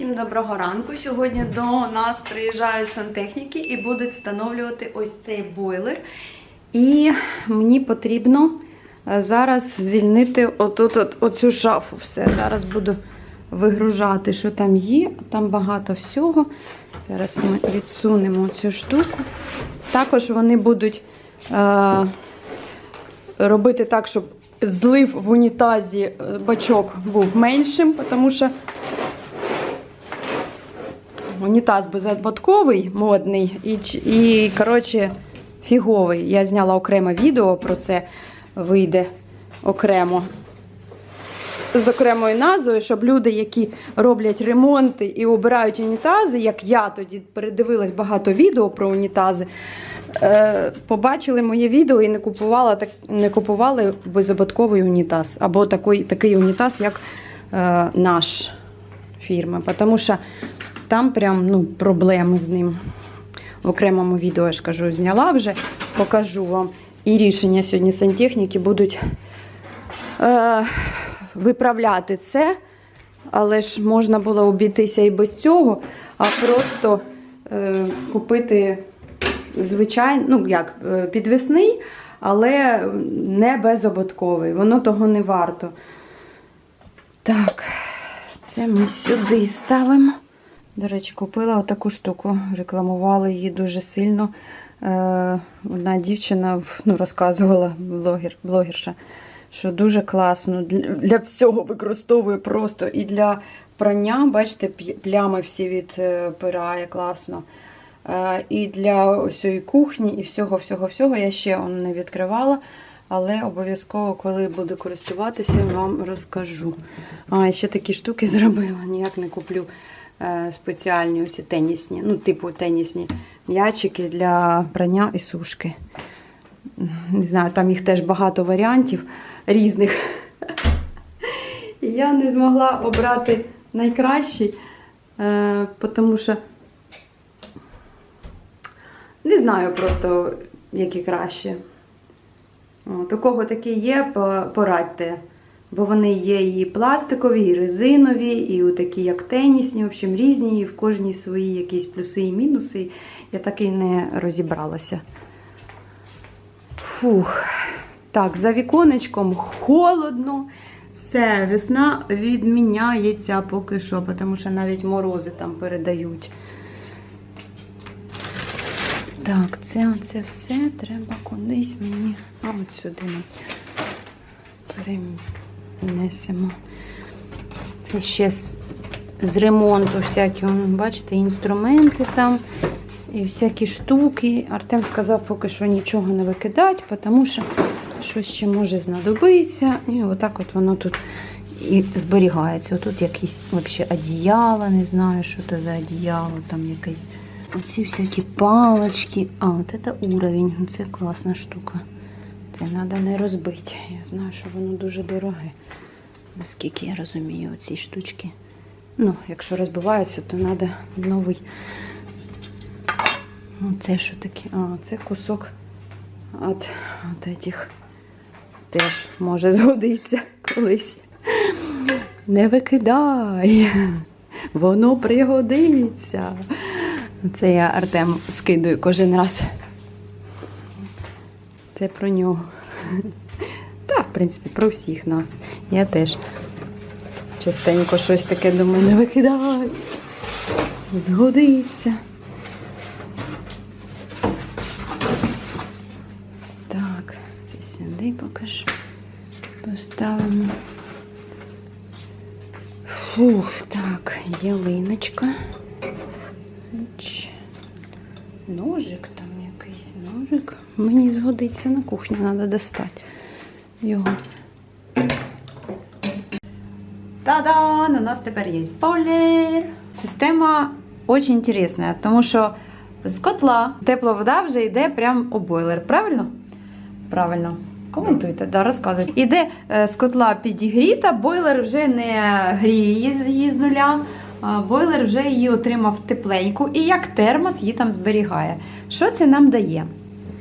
Всім доброго ранку. Сьогодні до нас приїжджають сантехніки і будуть встановлювати ось цей бойлер. І мені потрібно е, зараз звільнити отут от, оцю шафу. Все. Зараз буду вигружати, що там є. Там багато всього. Зараз ми відсунемо цю штуку. Також вони будуть е, робити так, щоб злив в унітазі е, бачок був меншим, тому що унітаз безободковий, модний і, і коротше, фіговий. Я зняла окреме відео про це, вийде окремо. З окремою назвою, щоб люди, які роблять ремонти і обирають унітази, як я тоді передивилась багато відео про унітази, е, побачили моє відео і не купували, так, не купували безободковий унітаз. Або такий, такий унітаз, як е, наш фірми. Тому що там прям ну, проблеми з ним. В окремому відео, я ж кажу, зняла вже, покажу вам. І рішення сьогодні сантехніки будуть е, виправляти це, але ж можна було обійтися і без цього, а просто е, купити звичайний, ну як, е, підвісний, але не безободковий. Воно того не варто. Так, це ми сюди ставимо. До речі, купила отаку штуку. Рекламували її дуже сильно. Е, одна дівчина ну, розказувала, блогер, блогерша, що дуже класно. Для, всього використовує просто і для прання, бачите, плями всі відпирає класно. Е, і для ось цієї кухні, і всього, всього, всього. Я ще не відкривала. Але обов'язково, коли буду користуватися, вам розкажу. А, ще такі штуки зробила, ніяк не куплю е, спеціальні оці тенісні, ну, типу тенісні м'ячики для прання і сушки. Не знаю, там їх теж багато варіантів різних. І я не змогла обрати найкращий, е, тому що не знаю просто, які краще. От, у кого такі є, порадьте. Бо вони є і пластикові, і резинові, і такі, як тенісні, в общем, різні, і в кожній свої якісь плюси і мінуси. Я так і не розібралася. Фух. Так, за віконечком холодно. Все, весна відміняється поки що, тому що навіть морози там передають. Так, це оце все треба кудись мені. А от сюди ми перенесемо. Це ще з, з ремонту всякі, бачите, інструменти там і всякі штуки. Артем сказав поки що нічого не викидати, тому що щось ще може знадобитися. І отак от воно тут і зберігається. Отут якісь взагалі одіяла, не знаю, що це за одіяло, там якесь. Оці всякі палочки. А, от це уровень. Це класна штука. Це треба не розбити. Я знаю, що воно дуже дороге. Наскільки я розумію, оці штучки. Ну, якщо розбиваються, то треба новий. Ну, це що таке? А, це кусок от, от этих теж може згодиться колись. Не викидай. Воно пригодиться. Це я Артем скидую кожен раз. Це про нього. Та, в принципі, про всіх нас. Я теж частенько щось таке думаю, не викидай. Згодиться. Так, це сюди покажу. Поставимо. Фух, так, ялиночка. Ножик ножик. Мені згодиться на кухню, треба достати його. Та-да! У нас тепер є бойлер. Система дуже інтересна, тому що з котла тепла вода вже йде прямо у бойлер. Правильно? Правильно. Коментуйте, да, розказуйте. Іде е, з котла підігріта, бойлер вже не гріє її, з- нуля. Бойлер вже її отримав тепленьку і як термос її там зберігає. Що це нам дає?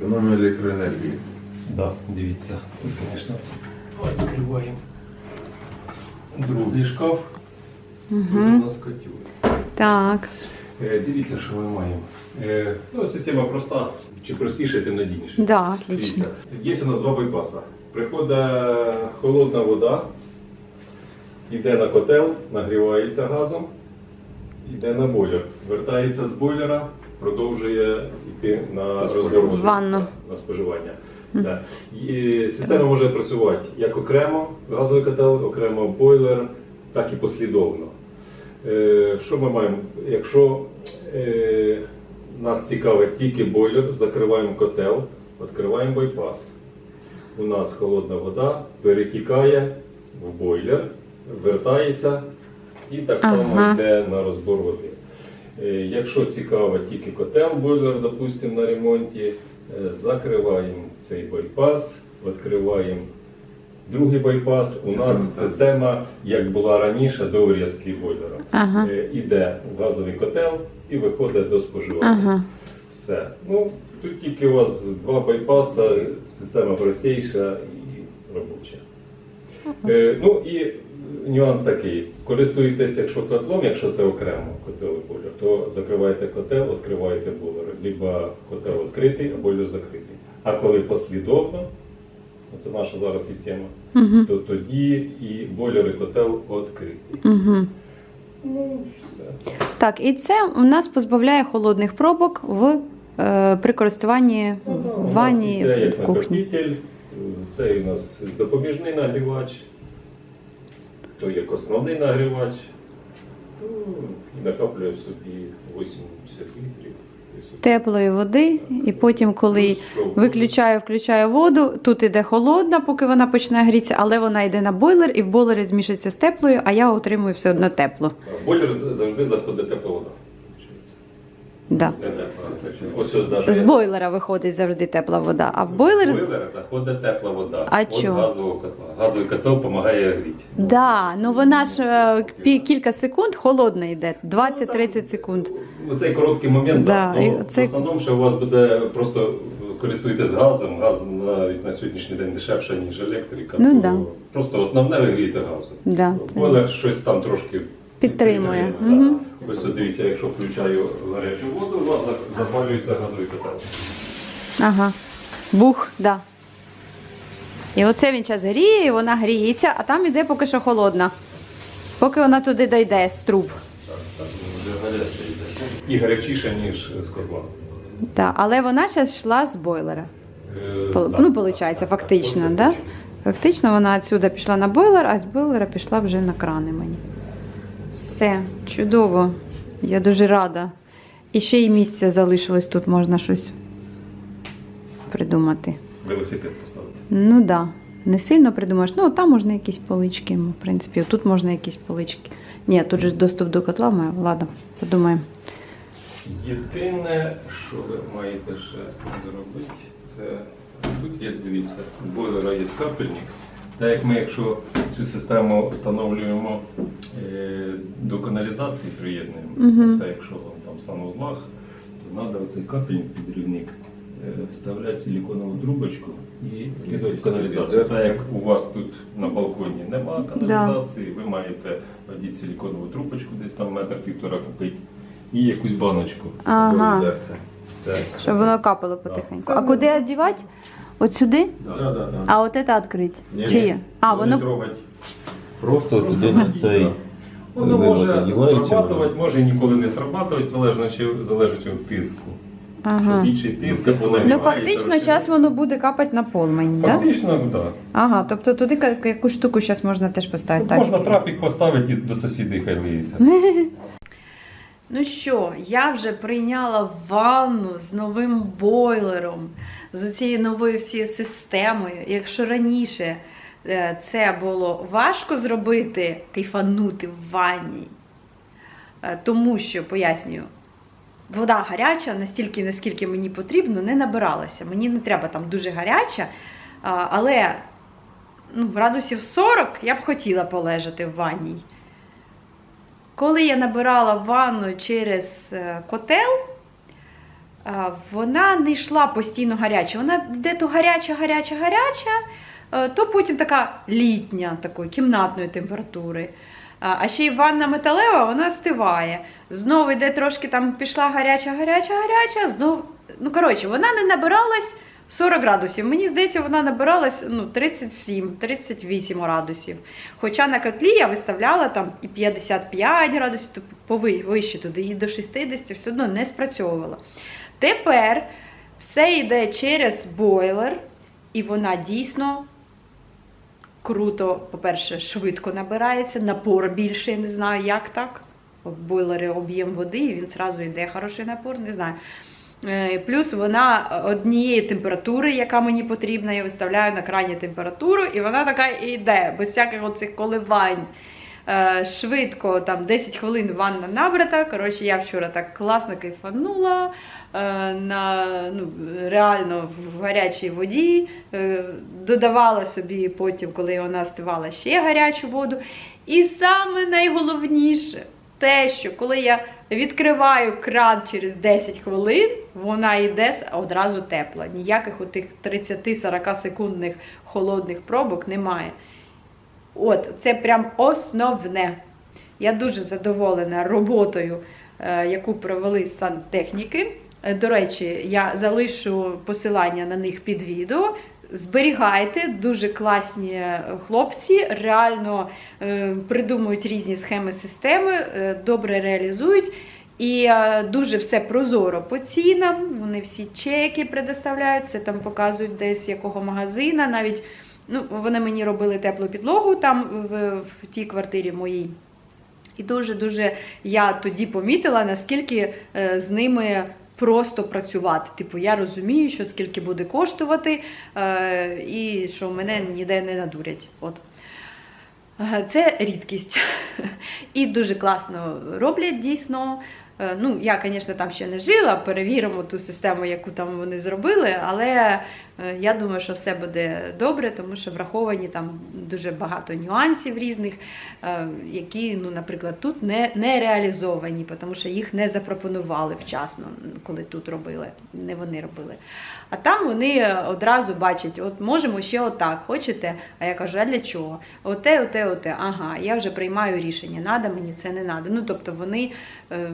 Економія електроенергії. Да, дивіться. Звісно. Відкриваємо другий шкаф. Тут у Угу. нас котюр. Так. Е, Дивіться, що ми маємо. Е, Ну, система проста. Чи простіше, тим надійніше. Да, отлично. Дивіться, є у нас два байпаса. Приходить холодна вода, йде на котел, нагрівається газом, йде на бойлер. Вертається з бойлера, продовжує йти на. Ванну. На споживання. Все. І система може працювати як окремо газовий котел, окремо бойлер, так і послідовно. Е, Що ми маємо? Якщо е, нас цікавить тільки бойлер, закриваємо котел, відкриваємо байпас. У нас холодна вода перетікає в бойлер, вертається і так само Ага. йде на розбор води. Е, Якщо цікавить тільки котел, бойлер, допустимо, на ремонті, е, закриваємо цей байпас, відкриваємо другий байпас. У нас система, як була раніше, до врізки бойлера. Ага. Е, Іде в газовий котел і виходить до споживання. Ага. Все. Ну, тут тільки у вас два байпаса, система простіша і робоча. Е, ну і нюанс такий. Користуєтесь, якщо котлом, якщо це окремо котел і бойлер, то закриваєте котел, відкриваєте бойлер. Либо котел відкритий, а бойлер закритий. А коли послідовно, це наша зараз система, Угу. то тоді і бойлер і котел відкритий. Угу. Ну, все. Так, і це у нас позбавляє холодних пробок в е, при користуванні Ну, да, в ванні в кухні. накопитель, Це у нас допоміжний нагрівач, то як основний нагрівач. то і накаплює в собі 80 літрів. Теплої води, і потім, коли виключаю, включаю воду, тут іде холодна, поки вона почне грітися, але вона йде на бойлер і в бойлері змішається з теплою, а я отримую все одно тепло. Бойлер завжди заходить тепла вода. Да. Ось от даже З бойлера виходить завжди тепла вода, а в бойлер. з- бойлера заходить тепла вода. А От чо? газового котла. Газовий котел допомагає гріти. Да, ну вона ж е, пі- кілька секунд холодна йде, 20-30 секунд. У цей короткий момент, Да, да, і ну, це- в основному, що у вас буде просто користуєтесь газом, газ навіть на сьогоднішній день дешевше, ніж електрика. Ну, то да. Просто основне ви грієте газом. Да, це- Бойлер щось там трошки Підтримує. Ось от дивіться, якщо включаю гарячу воду, у вас запалюється газовий котел. Ага. Бух, да. І оце він час гріє, і вона гріється, а там іде поки що холодна. Поки вона туди дійде з труб. Так, так, вже гаряче йде. І гарячіше, ніж з котла. Да. Але вона зараз йшла з бойлера. Е, Пол- так, Ну, виходить, так. фактично, да? Фактично вона відсюди пішла на бойлер, а з бойлера пішла вже на крани мені. Все, чудово. Я дуже рада. І ще й місце залишилось, тут можна щось придумати. Велосипед поставити. Ну так, да. не сильно придумаєш. Ну, там можна якісь полички, в принципі, тут можна якісь полички. Ні, тут же доступ до котла має. Ладно, подумаємо. Єдине, що ви маєте ще зробити, це тут є, дивіться, бойлера є капельник. Так як ми, якщо цю систему встановлюємо е, до каналізації приєднуємо, це якщо вам там санузлах, то треба оцей капельник підрівник е, вставляти силіконову трубочку і слідувати в каналізацію. Так як у вас тут на балконі немає каналізації, ви маєте одіти силіконову трубочку, десь там метр півтора купити, і якусь баночку. Ага, Так. щоб воно капало потихеньку. А куди одівати? От сюди? Да, да, да. А от це відкрити? Ні, Чи ні. є? А, Не воно. трогать. Просто туди на цей. Воно вивод може одівається, срабатувати, може і ніколи не срабатувати, залежно чи залежить від тиску. Ага. Що більший тиск, воно Ну, нагрівається, фактично, зараз воно буде капати на пол мені, так? Фактично, так. Да. Ага, тобто туди ка- яку штуку зараз можна теж поставити. Тут можна тазики. трапік поставити і до сусідів хай лиється. Ну що, я вже прийняла ванну з новим бойлером, з цією новою всією системою. Якщо раніше е, це було важко зробити, кайфанути в ванні, е, тому що, пояснюю, вода гаряча, настільки, наскільки мені потрібно, не набиралася. Мені не треба там дуже гаряча, але ну, градусів 40 я б хотіла полежати в ванній. Коли я набирала ванну через е, котел, вона не йшла постійно гаряча. Вона де то гаряча, гаряча, гаряча, е, то потім така літня, такої кімнатної температури. А ще й ванна металева, вона стиває. Знову йде трошки там пішла гаряча, гаряча, гаряча. Знов, ну коротше, вона не набиралась 40 градусів. Мені здається, вона набиралась ну, 37-38 градусів. Хоча на котлі я виставляла там і 55 градусів, тобто вище туди, і до 60 все одно не спрацьовувала. Тепер все йде через бойлер, і вона дійсно круто, по-перше, швидко набирається, напор більше, я не знаю, як так. В бойлері об'єм води, і він зразу йде хороший напор, не знаю. Е, Плюс вона однієї температури, яка мені потрібна, я виставляю на крайню температуру, і вона така і йде, без всяких оцих коливань. Е, Швидко, там 10 хвилин ванна набрата. Коротше, я вчора так класно кайфанула е, на ну, реально в гарячій воді. Е, Додавала собі потім, коли вона стивала ще гарячу воду. І саме найголовніше те, що коли я відкриваю кран через 10 хвилин, вона йде одразу тепла. Ніяких отих 30-40 секундних холодних пробок немає. От, це прям основне. Я дуже задоволена роботою, е, яку провели сантехніки. Е, До речі, я залишу посилання на них під відео. Зберігайте дуже класні е, хлопці, реально придумують різні схеми системи, добре реалізують. І дуже все прозоро по цінам. Вони всі чеки предоставляють, все там показують десь якого магазина. Навіть ну, вони мені робили теплу підлогу там в, в тій квартирі моїй. І дуже-дуже я тоді помітила, наскільки е, з ними просто працювати. Типу, я розумію, що скільки буде коштувати, е, і що мене ніде не надурять. От. Е, Це рідкість. І дуже класно роблять дійсно. Е, Ну, я, звісно, там ще не жила, перевіримо ту систему, яку там вони зробили, але я думаю, що все буде добре, тому що враховані там дуже багато нюансів різних, е, які, ну, наприклад, тут не, не реалізовані, тому що їх не запропонували вчасно, коли тут робили, не вони робили. А там вони одразу бачать, от можемо ще отак, хочете? А я кажу, а для чого? Оте, оте, оте. Ага, я вже приймаю рішення, надо мені це не надо. Ну, тобто вони е,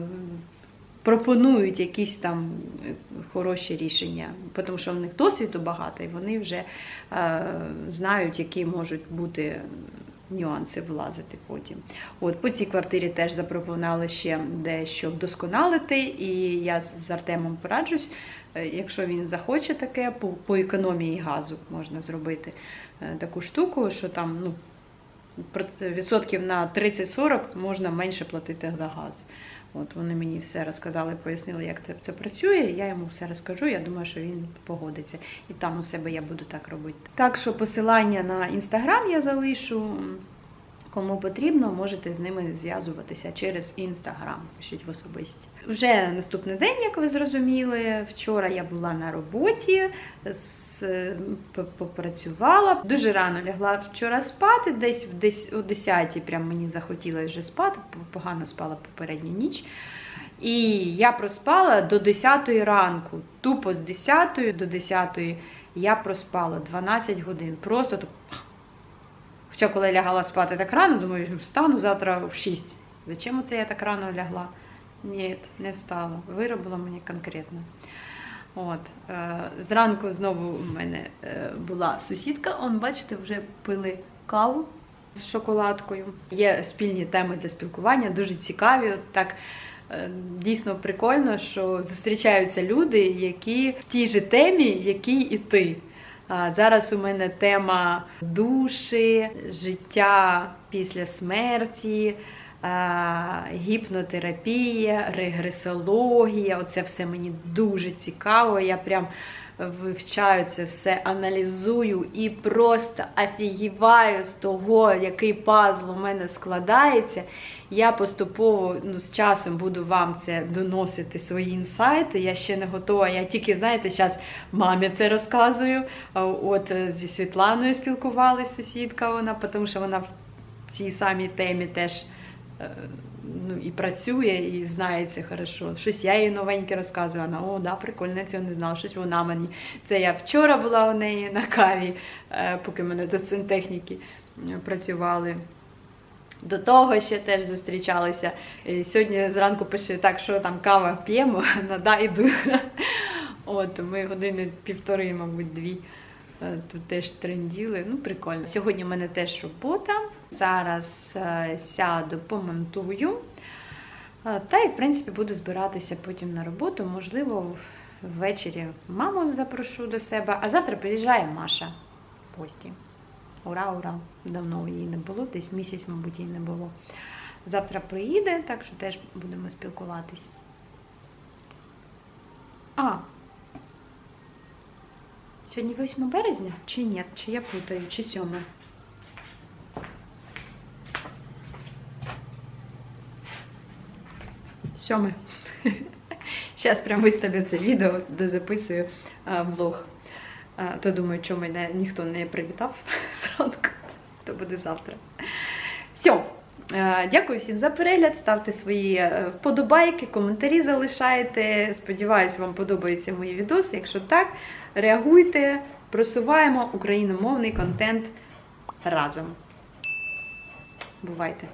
пропонують якісь там е, хороші рішення, тому що в них досвіду багато, і вони вже е, знають, які можуть бути нюанси влазити потім. От по цій квартирі теж запропонували ще дещо вдосконалити, і я з Артемом пораджусь. Е, Якщо він захоче таке, по, по економії газу можна зробити таку штуку, що там ну, відсотків на 30-40 можна менше платити за газ. От вони мені все розказали, пояснили, як це, це працює. Я йому все розкажу. Я думаю, що він погодиться. І там у себе я буду так робити. Так що посилання на інстаграм я залишу. Кому потрібно, можете з ними зв'язуватися через інстаграм. Пишіть в особисті. Вже наступний день, як ви зрозуміли, вчора я була на роботі, попрацювала. Дуже рано лягла вчора спати, десь десь о 10 прям мені захотілося вже спати, погано спала попередню ніч. І я проспала до 10 ранку. Тупо з 10 до 10 я проспала 12 годин. Просто так Хоча коли я лягала спати так рано, думаю, встану завтра в 6. Зачем це я так рано лягла? Ні, не встала. Виробила мені конкретно. От. Е, зранку знову у мене е, була сусідка. Он, бачите, вже пили каву з шоколадкою. Є спільні теми для спілкування, дуже цікаві. Так е, дійсно прикольно, що зустрічаються люди, які в тій же темі, в якій і ти. Зараз у мене тема душі, життя після смерті, гіпнотерапія, регресологія. Оце все мені дуже цікаво. Я прям вивчаю це все, аналізую і просто офігіваю з того, який пазл у мене складається. Я поступово ну, з часом буду вам це доносити свої інсайти. Я ще не готова. Я тільки, знаєте, зараз мамі це розказую. От е, зі Світланою спілкувалася сусідка вона, тому що вона в цій самій темі теж ну, і працює, і знає це хорошо. Щось я їй новеньке розказую. Вона, о, да, прикольно, цього не знала. Щось вона мені. Це я вчора була у неї на каві, е, поки мене тут сантехніки е, працювали. До того ще теж зустрічалися. І сьогодні зранку пише так, що там кава п'ємо, нада йду. От ми години півтори, мабуть, дві. Е, Тут теж тренділи. Ну, прикольно. Сьогодні в мене теж робота. Зараз е, сяду, помонтую. Е, Та і, в принципі, буду збиратися потім на роботу. Можливо, ввечері маму запрошу до себе. А завтра приїжджає Маша в гості. Ура, ура! Давно її не було, десь місяць, мабуть, її не було. Завтра приїде, так що теж будемо спілкуватись. А. Сьогодні 8 березня? Чи ні? Чи я плутаю, чи 7? Сьоме. Зараз прям виставлю це відео, де записую а, влог. То думаю, що мене ніхто не привітав зранку, то буде завтра. Все. Е, Дякую всім за перегляд. Ставте свої е, вподобайки, коментарі залишайте. Сподіваюсь, вам подобаються мої відоси. Якщо так, реагуйте, просуваємо україномовний контент разом. Бувайте!